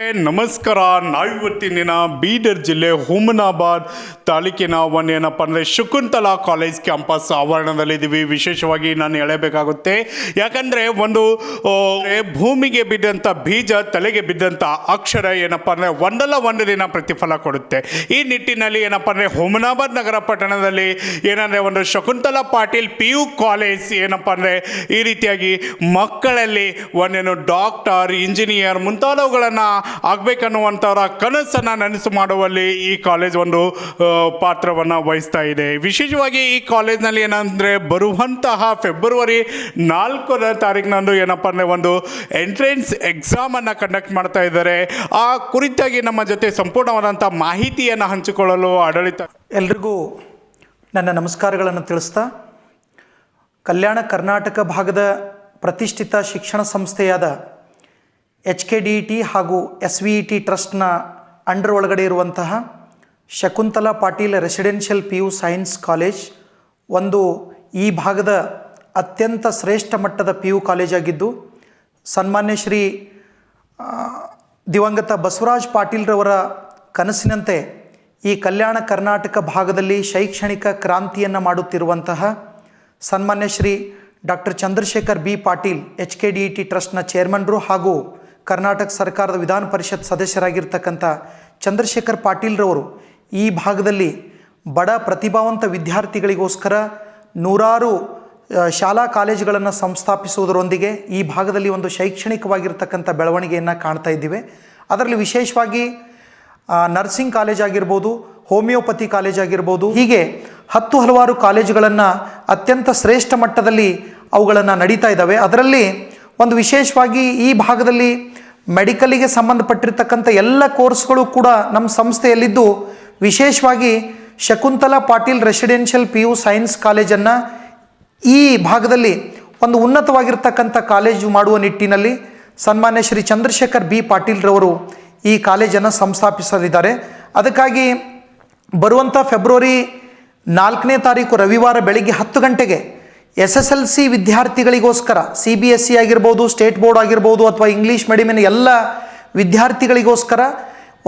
ನಮಸ್ಕಾರ. ನಾವಿವತ್ತಿನ ಬೀದರ್ ಜಿಲ್ಲೆ ಹುಮನಾಬಾದ್ ತಾಲೂಕಿನ ಒಂದು ಏನಪ್ಪ ಅಂದರೆ ಶಕುಂತಲಾ ಕಾಲೇಜ್ ಕ್ಯಾಂಪಸ್ ಆವರಣದಲ್ಲಿದ್ದೀವಿ ವಿಶೇಷವಾಗಿ ನಾನು ಹೇಳಬೇಕಾಗುತ್ತೆ, ಯಾಕಂದರೆ ಒಂದು ಭೂಮಿಗೆ ಬಿದ್ದಂಥ ಬೀಜ, ತಲೆಗೆ ಬಿದ್ದಂಥ ಅಕ್ಷರ ಏನಪ್ಪ ಅಂದರೆ ಒಂದಲ್ಲ ಒಂದು ದಿನ ಪ್ರತಿಫಲ ಕೊಡುತ್ತೆ. ಈ ನಿಟ್ಟಿನಲ್ಲಿ ಏನಪ್ಪ ಅಂದರೆ ಹುಮನಾಬಾದ್ ನಗರ ಪಟ್ಟಣದಲ್ಲಿ ಏನಂದರೆ ಒಂದು Shakuntala Patil P U college ಏನಪ್ಪ ಅಂದರೆ ಈ ರೀತಿಯಾಗಿ ಮಕ್ಕಳಲ್ಲಿ ಒಂದೇನು ಡಾಕ್ಟರ್, ಇಂಜಿನಿಯರ್ ಮುಂತಾದವುಗಳನ್ನು ಆಗಬೇಕನ್ನುವಂಥವರ ಕನಸನ್ನು ನನಸು ಮಾಡುವಲ್ಲಿ ಈ ಕಾಲೇಜ್ ಒಂದು ಪಾತ್ರವನ್ನು ವಹಿಸ್ತಾ ಇದೆ. ವಿಶೇಷವಾಗಿ ಈ ಕಾಲೇಜ್ನಲ್ಲಿ ಏನಂದರೆ, ಬರುವಂತಹ ಫೆಬ್ರವರಿ ನಾಲ್ಕನೇ ತಾರೀಕಿನಂದು ಏನಪ್ಪ ಅಂದರೆ ಒಂದು ಎಂಟ್ರೆನ್ಸ್ ಎಕ್ಸಾಮನ್ನು ಕಂಡಕ್ಟ್ ಮಾಡ್ತಾ ಇದ್ದಾರೆ. ಆ ಕುರಿತಾಗಿ ನಮ್ಮ ಜೊತೆ ಸಂಪೂರ್ಣವಾದಂಥ ಮಾಹಿತಿಯನ್ನು ಹಂಚಿಕೊಳ್ಳಲು ಆಡಳಿತ ಎಲ್ರಿಗೂ ನನ್ನ ನಮಸ್ಕಾರಗಳನ್ನು ತಿಳಿಸ್ತಾ, ಕಲ್ಯಾಣ ಕರ್ನಾಟಕ ಭಾಗದ ಪ್ರತಿಷ್ಠಿತ ಶಿಕ್ಷಣ ಸಂಸ್ಥೆಯಾದ ಎಚ್ ಕೆ ಡಿ ಟಿ ಹಾಗೂ ಎಸ್ ವಿ ಇ ಟಿ ಟ್ರಸ್ಟ್ನ ಅಂಡರ್ ಒಳಗಡೆ ಇರುವಂತಹ Shakuntala Patil residential P U science college ಒಂದು ಈ ಭಾಗದ ಅತ್ಯಂತ ಶ್ರೇಷ್ಠ ಮಟ್ಟದ ಪಿ ಯು ಕಾಲೇಜಾಗಿದ್ದು ಸನ್ಮಾನ್ಯ ಶ್ರೀ ದಿವಂಗತ ಬಸವರಾಜ್ ಪಾಟೀಲ್ರವರ ಕನಸಿನಂತೆ ಈ ಕಲ್ಯಾಣ ಕರ್ನಾಟಕ ಭಾಗದಲ್ಲಿ ಶೈಕ್ಷಣಿಕ ಕ್ರಾಂತಿಯನ್ನು ಮಾಡುತ್ತಿರುವಂತಹ ಸನ್ಮಾನ್ಯ Shri doctor Chandrashekhar B Patil H K D E T ಟ್ರಸ್ಟ್ನ ಚೇರ್ಮನ್ರು ಹಾಗೂ ಕರ್ನಾಟಕ ಸರ್ಕಾರದ ವಿಧಾನ ಪರಿಷತ್ ಸದಸ್ಯರಾಗಿರ್ತಕ್ಕಂಥ ಚಂದ್ರಶೇಖರ್ ಪಾಟೀಲ್ರವರು ಈ ಭಾಗದಲ್ಲಿ ಬಡ ಪ್ರತಿಭಾವಂತ ವಿದ್ಯಾರ್ಥಿಗಳಿಗೋಸ್ಕರ ನೂರಾರು ಶಾಲಾ ಕಾಲೇಜುಗಳನ್ನು ಸಂಸ್ಥಾಪಿಸುವುದರೊಂದಿಗೆ ಈ ಭಾಗದಲ್ಲಿ ಒಂದು ಶೈಕ್ಷಣಿಕವಾಗಿರ್ತಕ್ಕಂಥ ಬೆಳವಣಿಗೆಯನ್ನು ಕಾಣ್ತಾ ಇದ್ದೀವಿ. ಅದರಲ್ಲಿ ವಿಶೇಷವಾಗಿ ನರ್ಸಿಂಗ್ ಕಾಲೇಜ್ ಆಗಿರ್ಬೋದು, ಹೋಮಿಯೋಪತಿ ಕಾಲೇಜ್ ಆಗಿರ್ಬೋದು, ಹೀಗೆ ಹತ್ತು ಹಲವಾರು ಕಾಲೇಜುಗಳನ್ನು ಅತ್ಯಂತ ಶ್ರೇಷ್ಠ ಮಟ್ಟದಲ್ಲಿ ಅವುಗಳನ್ನು ನಡೀತಾ ಇದ್ದಾವೆ. ಅದರಲ್ಲಿ ಒಂದು ವಿಶೇಷವಾಗಿ ಈ ಭಾಗದಲ್ಲಿ ಮೆಡಿಕಲಿಗೆ ಸಂಬಂಧಪಟ್ಟಿರ್ತಕ್ಕಂಥ ಎಲ್ಲ ಕೋರ್ಸ್ಗಳು ಕೂಡ ನಮ್ಮ ಸಂಸ್ಥೆಯಲ್ಲಿದ್ದು, ವಿಶೇಷವಾಗಿ Shakuntala Patil residential P U science ಕಾಲೇಜನ್ನು ಈ ಭಾಗದಲ್ಲಿ ಒಂದು ಉನ್ನತವಾಗಿರ್ತಕ್ಕಂಥ ಕಾಲೇಜು ಮಾಡುವ ನಿಟ್ಟಿನಲ್ಲಿ ಸನ್ಮಾನ್ಯ ಶ್ರೀ ಚಂದ್ರಶೇಖರ್ ಬಿ ಪಾಟೀಲ್ರವರು ಈ ಕಾಲೇಜನ್ನು ಸಂಸ್ಥಾಪಿಸಲಿದ್ದಾರೆ. ಅದಕ್ಕಾಗಿ ಬರುವಂಥ ಫೆಬ್ರವರಿ ನಾಲ್ಕನೇ ತಾರೀಕು ರವಿವಾರ ಬೆಳಿಗ್ಗೆ ಹತ್ತು ಗಂಟೆಗೆ ಎಸ್ ಎಸ್ ಎಲ್ ಸಿ ವಿದ್ಯಾರ್ಥಿಗಳಿಗೋಸ್ಕರ, ಸಿ ಬಿ ಎಸ್ ಸಿ ಆಗಿರ್ಬೋದು, ಸ್ಟೇಟ್ ಬೋರ್ಡ್ ಆಗಿರ್ಬೋದು ಅಥವಾ ಇಂಗ್ಲೀಷ್ ಮೀಡಿಯಮಿನ ಎಲ್ಲ ವಿದ್ಯಾರ್ಥಿಗಳಿಗೋಸ್ಕರ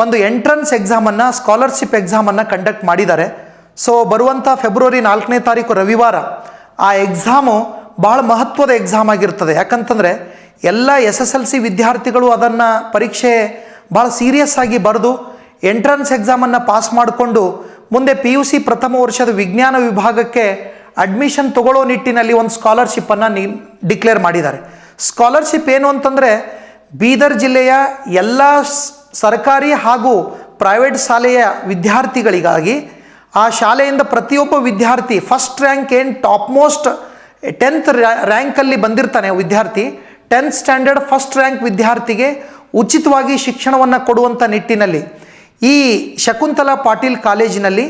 ಒಂದು ಎಂಟ್ರೆನ್ಸ್ ಎಕ್ಸಾಮನ್ನು ಸ್ಕಾಲರ್ಶಿಪ್ ಎಕ್ಸಾಮನ್ನು ಕಂಡಕ್ಟ್ ಮಾಡಿದ್ದಾರೆ. ಸೊ ಬರುವಂಥ ಫೆಬ್ರವರಿ ನಾಲ್ಕನೇ ತಾರೀಕು ರವಿವಾರ, ಆ ಎಕ್ಸಾಮು ಭಾಳ ಮಹತ್ವದ ಎಕ್ಸಾಮ್ ಆಗಿರ್ತದೆ. ಯಾಕಂತಂದರೆ, ಎಲ್ಲ ಎಸ್ ಎಸ್ ಎಲ್ ಸಿ ವಿದ್ಯಾರ್ಥಿಗಳು ಅದನ್ನು ಪರೀಕ್ಷೆ ಭಾಳ ಸೀರಿಯಸ್ ಆಗಿ ಬರೆದು ಎಂಟ್ರೆನ್ಸ್ ಎಕ್ಸಾಮನ್ನು ಪಾಸ್ ಮಾಡಿಕೊಂಡು, ಮುಂದೆ ಪಿ ಯು ಸಿ ಪ್ರಥಮ ವರ್ಷದ ವಿಜ್ಞಾನ ವಿಭಾಗಕ್ಕೆ ಅಡ್ಮಿಷನ್ ತಗೊಳ್ಳೋ ನಿಟ್ಟಿನಲ್ಲಿ ಒಂದು ಸ್ಕಾಲರ್ಶಿಪ್ಪನ್ನು ನೀ ಡಿಕ್ಲೇರ್ ಮಾಡಿದ್ದಾರೆ. ಸ್ಕಾಲರ್ಶಿಪ್ ಏನು ಅಂತಂದರೆ ಬೀದರ್ ಜಿಲ್ಲೆಯ ಎಲ್ಲ ಸರ್ಕಾರಿ ಹಾಗೂ ಪ್ರೈವೇಟ್ ಶಾಲೆಯ ವಿದ್ಯಾರ್ಥಿಗಳಿಗಾಗಿ ಆ ಶಾಲೆಯಿಂದ ಪ್ರತಿಯೊಬ್ಬ ವಿದ್ಯಾರ್ಥಿ ಫಸ್ಟ್ ರ್ಯಾಂಕ್ ಏನು ಟಾಪ್ ಮೋಸ್ಟ್ ಟೆಂತ್ ರ್ಯಾಂಕಲ್ಲಿ ಬಂದಿರ್ತಾನೆ ವಿದ್ಯಾರ್ಥಿ ಟೆಂತ್ ಸ್ಟ್ಯಾಂಡರ್ಡ್ ಫಸ್ಟ್ ರ್ಯಾಂಕ್ ವಿದ್ಯಾರ್ಥಿಗೆ ಉಚಿತವಾಗಿ ಶಿಕ್ಷಣವನ್ನು ಕೊಡುವಂಥ ನಿಟ್ಟಿನಲ್ಲಿ ಈ ಶಕುಂತಲಾ ಪಾಟೀಲ್ ಕಾಲೇಜಿನಲ್ಲಿ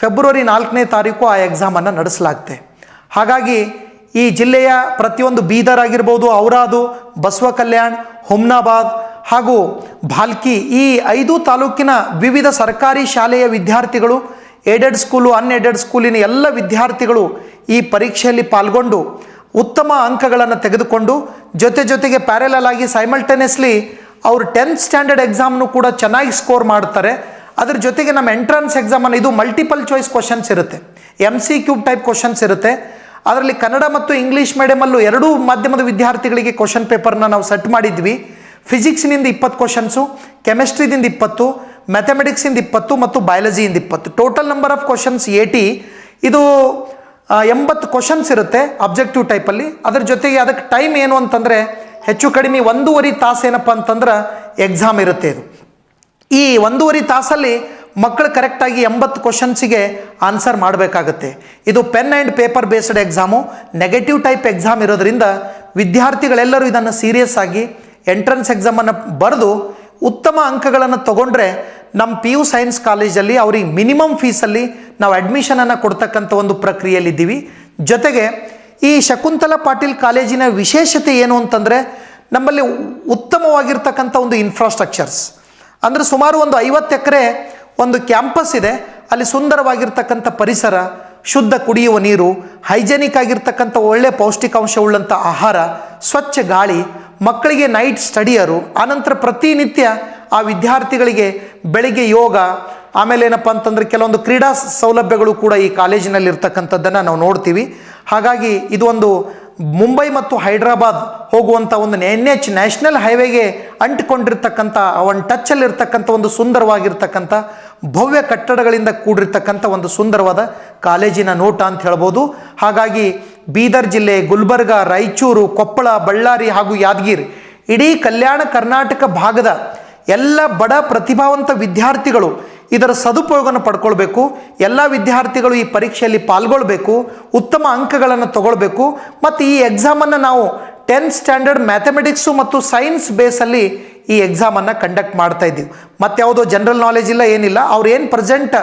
ಫೆಬ್ರವರಿ ನಾಲ್ಕನೇ ತಾರೀಕು ಆ ಎಕ್ಸಾಮನ್ನು ನಡೆಸಲಾಗುತ್ತೆ. ಹಾಗಾಗಿ ಈ ಜಿಲ್ಲೆಯ ಪ್ರತಿಯೊಂದು ಬೀದರ್ ಆಗಿರ್ಬೋದು, ಔರಾದು ಬಸವ ಕಲ್ಯಾಣ್ ಹುಮ್ನಾಬಾದ್ ಹಾಗೂ ಭಾಲ್ಕಿ ಈ ಐದು ತಾಲೂಕಿನ ವಿವಿಧ ಸರ್ಕಾರಿ ಶಾಲೆಯ ವಿದ್ಯಾರ್ಥಿಗಳು ಏಡೆಡ್ ಸ್ಕೂಲು ಅನ್ಏಡೆಡ್ ಸ್ಕೂಲಿನ ಎಲ್ಲ ವಿದ್ಯಾರ್ಥಿಗಳು ಈ ಪರೀಕ್ಷೆಯಲ್ಲಿ ಪಾಲ್ಗೊಂಡು ಉತ್ತಮ ಅಂಕಗಳನ್ನು ತೆಗೆದುಕೊಂಡು ಜೊತೆ ಜೊತೆಗೆ ಪ್ಯಾರಲಲ್ ಆಗಿ ಸೈಮಲ್ಟೇನಿಯಸ್ಲಿ ಅವರು ಟೆಂತ್ ಸ್ಟ್ಯಾಂಡರ್ಡ್ ಎಕ್ಸಾಮ್ನು ಕೂಡ ಚೆನ್ನಾಗಿ ಸ್ಕೋರ್ ಮಾಡ್ತಾರೆ. ಅದ್ರ ಜೊತೆಗೆ ನಮ್ಮ ಎಂಟ್ರನ್ಸ್ ಎಕ್ಸಾಮನ್ನು ಇದು ಮಲ್ಟಿಪಲ್ ಚಾಯ್ಸ್ ಕ್ವಶನ್ಸ್ ಇರುತ್ತೆ. M C Q type questions ಇರುತ್ತೆ. ಅದರಲ್ಲಿ ಕನ್ನಡ ಮತ್ತು ಇಂಗ್ಲೀಷ್ ಮೀಡಿಯಮಲ್ಲೂ ಎರಡೂ ಮಾಧ್ಯಮದ ವಿದ್ಯಾರ್ಥಿಗಳಿಗೆ ಕ್ವಶನ್ ಪೇಪರ್ನ ನಾವು ಸೆಟ್ ಮಾಡಿದ್ವಿ. ಫಿಸಿಕ್ಸ್ನಿಂದ ಇಪ್ಪತ್ತು ಕ್ವಶನ್ಸು ಕೆಮಿಸ್ಟ್ರಿದಿಂದ ಇಪ್ಪತ್ತು ಮ್ಯಾಥಮೆಟಿಕ್ಸಿಂದ ಇಪ್ಪತ್ತು ಮತ್ತು ಬಯಾಲಜಿಯಿಂದ ಇಪ್ಪತ್ತು. Total number of questions eighty ಇದು ಎಂಬತ್ತು ಕ್ವಶನ್ಸ್ ಇರುತ್ತೆ ಅಬ್ಜೆಕ್ಟಿವ್ ಟೈಪಲ್ಲಿ ಅದ್ರ ಜೊತೆಗೆ ಅದಕ್ಕೆ ಟೈಮ್ ಏನು ಅಂತಂದರೆ, ಹೆಚ್ಚು ಕಡಿಮೆ ಒಂದೂವರೆ ತಾಸು ಏನಪ್ಪ ಅಂತಂದ್ರೆ ಎಕ್ಸಾಮ್ ಇರುತ್ತೆ ಇದು. ಈ ಒಂದೂವರೆ ತಾಸಲ್ಲಿ ಮಕ್ಕಳು ಕರೆಕ್ಟಾಗಿ ಎಂಬತ್ತು ಕ್ವಶನ್ಸಿಗೆ ಆನ್ಸರ್ ಮಾಡಬೇಕಾಗತ್ತೆ. ಇದು pen and paper based exam negative type exam ಇರೋದ್ರಿಂದ ವಿದ್ಯಾರ್ಥಿಗಳೆಲ್ಲರೂ ಇದನ್ನು ಸೀರಿಯಸ್ ಆಗಿ ಎಂಟ್ರೆನ್ಸ್ ಎಕ್ಸಾಮನ್ನು ಬರೆದು ಉತ್ತಮ ಅಂಕಗಳನ್ನು ತಗೊಂಡ್ರೆ ನಮ್ಮ ಪಿ ಯು ಸೈನ್ಸ್ ಕಾಲೇಜಲ್ಲಿ ಅವ್ರಿಗೆ ಮಿನಿಮಮ್ ಫೀಸಲ್ಲಿ ನಾವು ಅಡ್ಮಿಷನನ್ನು ಕೊಡ್ತಕ್ಕಂಥ ಒಂದು ಪ್ರಕ್ರಿಯೆಯಲ್ಲಿದ್ದೀವಿ ಜೊತೆಗೆ ಈ ಶಕುಂತಲಾ ಪಾಟೀಲ್ ಕಾಲೇಜಿನ ವಿಶೇಷತೆ ಏನು ಅಂತಂದರೆ ನಮ್ಮಲ್ಲಿ ಉತ್ತಮವಾಗಿರ್ತಕ್ಕಂಥ ಒಂದು ಇನ್ಫ್ರಾಸ್ಟ್ರಕ್ಚರ್ಸ್ ಅಂದರೆ ಸುಮಾರು ಒಂದು ಐವತ್ತು ಎಕರೆ ಒಂದು ಕ್ಯಾಂಪಸ್ ಇದೆ. ಅಲ್ಲಿ ಸುಂದರವಾಗಿರ್ತಕ್ಕಂಥ ಪರಿಸರ, ಶುದ್ಧ ಕುಡಿಯುವ ನೀರು, ಹೈಜೆನಿಕ್ ಆಗಿರ್ತಕ್ಕಂಥ ಒಳ್ಳೆ ಪೌಷ್ಟಿಕಾಂಶ ಉಳ್ಳಂಥ ಆಹಾರ, ಸ್ವಚ್ಛ ಗಾಳಿ, ಮಕ್ಕಳಿಗೆ ನೈಟ್ ಸ್ಟಡಿಯರು, ಆನಂತರ ಪ್ರತಿನಿತ್ಯ ಆ ವಿದ್ಯಾರ್ಥಿಗಳಿಗೆ ಬೆಳಿಗ್ಗೆ ಯೋಗ, ಆಮೇಲೆ ಏನಪ್ಪ ಅಂತಂದರೆ ಕೆಲವೊಂದು ಕ್ರೀಡಾ ಸೌಲಭ್ಯಗಳು ಕೂಡ ಈ ಕಾಲೇಜಿನಲ್ಲಿ ಇರ್ತಕ್ಕಂಥದ್ದನ್ನು ನಾವು ನೋಡ್ತೀವಿ. ಹಾಗಾಗಿ ಇದು ಒಂದು ಮುಂಬೈ ಮತ್ತು ಹೈದ್ರಾಬಾದ್ ಹೋಗುವಂಥ ಒಂದು ಎನ್ ಎಚ್ ನ್ಯಾಷನಲ್ ಹೈವೇಗೆ ಅಂಟಿಕೊಂಡಿರ್ತಕ್ಕಂಥ ಒಂದು ಟಚ್ಚಲ್ಲಿರ್ತಕ್ಕಂಥ ಒಂದು ಸುಂದರವಾಗಿರ್ತಕ್ಕಂಥ, ಭವ್ಯ ಕಟ್ಟಡಗಳಿಂದ ಕೂಡಿರ್ತಕ್ಕಂಥ ಒಂದು ಸುಂದರವಾದ ಕಾಲೇಜಿನ ನೋಟ ಅಂತ ಹೇಳ್ಬೋದು. ಹಾಗಾಗಿ ಬೀದರ್ ಜಿಲ್ಲೆ, ಗುಲ್ಬರ್ಗ, ರಾಯಚೂರು, ಕೊಪ್ಪಳ, ಬಳ್ಳಾರಿ ಹಾಗೂ ಯಾದಗಿರಿ, ಇಡೀ ಕಲ್ಯಾಣ ಕರ್ನಾಟಕ ಭಾಗದ ಎಲ್ಲ ಬಡ ಪ್ರತಿಭಾವಂತ ವಿದ್ಯಾರ್ಥಿಗಳು ಇದರ ಸದುಪಯೋಗನ ಪಡ್ಕೊಳ್ಬೇಕು, ಎಲ್ಲ ವಿದ್ಯಾರ್ಥಿಗಳು ಈ ಪರೀಕ್ಷೆಯಲ್ಲಿ ಪಾಲ್ಗೊಳ್ಬೇಕು, ಉತ್ತಮ ಅಂಕಗಳನ್ನು ತಗೊಳ್ಬೇಕು, ಮತ್ತು ಈ ಎಕ್ಸಾಮನ್ನು ನಾವು ಟೆಂತ್ ಸ್ಟ್ಯಾಂಡರ್ಡ್ ಮ್ಯಾಥಮೆಟಿಕ್ಸು ಮತ್ತು ಸೈನ್ಸ್ ಬೇಸಲ್ಲಿ ಈ ಎಕ್ಸಾಮನ್ನು ಕಂಡಕ್ಟ್ ಮಾಡ್ತಾ ಇದ್ದೀವಿ. ಮತ್ತು ಯಾವುದೋ ಜನರಲ್ ನಾಲೆಜ್ ಇಲ್ಲ, ಏನಿಲ್ಲ, ಅವ್ರು ಏನು ಪ್ರೆಸೆಂಟ್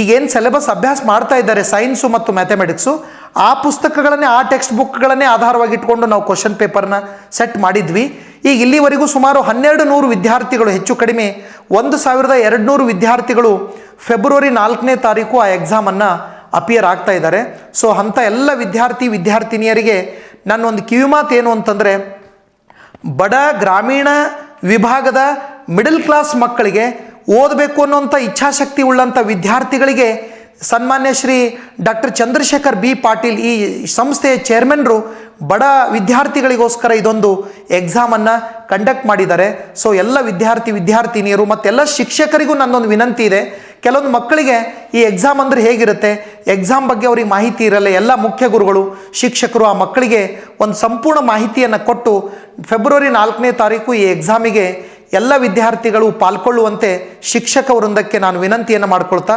ಈಗೇನು ಸಿಲೆಬಸ್ ಅಭ್ಯಾಸ ಮಾಡ್ತಾ ಇದ್ದಾರೆ ಸೈನ್ಸು ಮತ್ತು ಮ್ಯಾಥಮೆಟಿಕ್ಸು ಆ ಪುಸ್ತಕಗಳನ್ನೇ, ಆ ಟೆಕ್ಸ್ಟ್ ಬುಕ್ಗಳನ್ನೇ ಆಧಾರವಾಗಿ ಇಟ್ಕೊಂಡು ನಾವು ಕ್ವಶನ್ ಪೇಪರ್ನ ಸೆಟ್ ಮಾಡಿದ್ವಿ. ಈಗ ಇಲ್ಲಿವರೆಗೂ ಸುಮಾರು ಹನ್ನೆರಡು ನೂರು ವಿದ್ಯಾರ್ಥಿಗಳು, ಹೆಚ್ಚು ಕಡಿಮೆ ಒಂದು ಸಾವಿರದ ಎರಡು ನೂರು ವಿದ್ಯಾರ್ಥಿಗಳು ಫೆಬ್ರವರಿ ನಾಲ್ಕನೇ ತಾರೀಕು ಆ ಎಕ್ಸಾಮನ್ನು ಅಪಿಯರ್ ಆಗ್ತಾ ಇದ್ದಾರೆ. ಸೊ ಅಂಥ ಎಲ್ಲ ವಿದ್ಯಾರ್ಥಿ, ವಿದ್ಯಾರ್ಥಿನಿಯರಿಗೆ ನನ್ನ ಒಂದು ಕಿವಿಮಾತು ಏನು ಅಂತಂದರೆ, ಬಡ ಗ್ರಾಮೀಣ ವಿಭಾಗದ ಮಿಡಲ್ ಕ್ಲಾಸ್ ಮಕ್ಕಳಿಗೆ ಓದಬೇಕು ಅನ್ನೋಂಥ ಇಚ್ಛಾಶಕ್ತಿ ಉಳ್ಳಂಥ ವಿದ್ಯಾರ್ಥಿಗಳಿಗೆ ಸನ್ಮಾನ್ಯ ಶ್ರೀ ಡಾಕ್ಟರ್ ಚಂದ್ರಶೇಖರ್ ಬಿ ಪಾಟೀಲ್ ಈ ಸಂಸ್ಥೆಯ ಚೇರ್ಮನ್ರು ಬಡ ವಿದ್ಯಾರ್ಥಿಗಳಿಗೋಸ್ಕರ ಇದೊಂದು ಎಕ್ಸಾಮನ್ನು ಕಂಡಕ್ಟ್ ಮಾಡಿದ್ದಾರೆ. ಸೊ, ಎಲ್ಲ ವಿದ್ಯಾರ್ಥಿ ವಿದ್ಯಾರ್ಥಿನಿಯರು ಮತ್ತೆಲ್ಲ ಶಿಕ್ಷಕರಿಗೂ ನನ್ನೊಂದು ವಿನಂತಿ ಇದೆ. ಕೆಲವೊಂದು ಮಕ್ಕಳಿಗೆ ಈ ಎಕ್ಸಾಮ್ ಅಂದರೆ ಹೇಗಿರುತ್ತೆ? ಎಕ್ಸಾಮ್ ಬಗ್ಗೆ ಅವ್ರಿಗೆ ಮಾಹಿತಿ ಇರಲ್ಲ. ಎಲ್ಲ ಮುಖ್ಯ ಗುರುಗಳು, ಶಿಕ್ಷಕರು ಆ ಮಕ್ಕಳಿಗೆ ಒಂದು ಸಂಪೂರ್ಣ ಮಾಹಿತಿಯನ್ನು ಕೊಟ್ಟು ಫೆಬ್ರವರಿ ನಾಲ್ಕನೇ ತಾರೀಕು ಈ ಎಕ್ಸಾಮಿಗೆ ಎಲ್ಲ ವಿದ್ಯಾರ್ಥಿಗಳು ಪಾಲ್ಗೊಳ್ಳುವಂತೆ ಶಿಕ್ಷಕ ವೃಂದಕ್ಕೆ ನಾನು ವಿನಂತಿಯನ್ನು ಮಾಡ್ಕೊಳ್ತಾ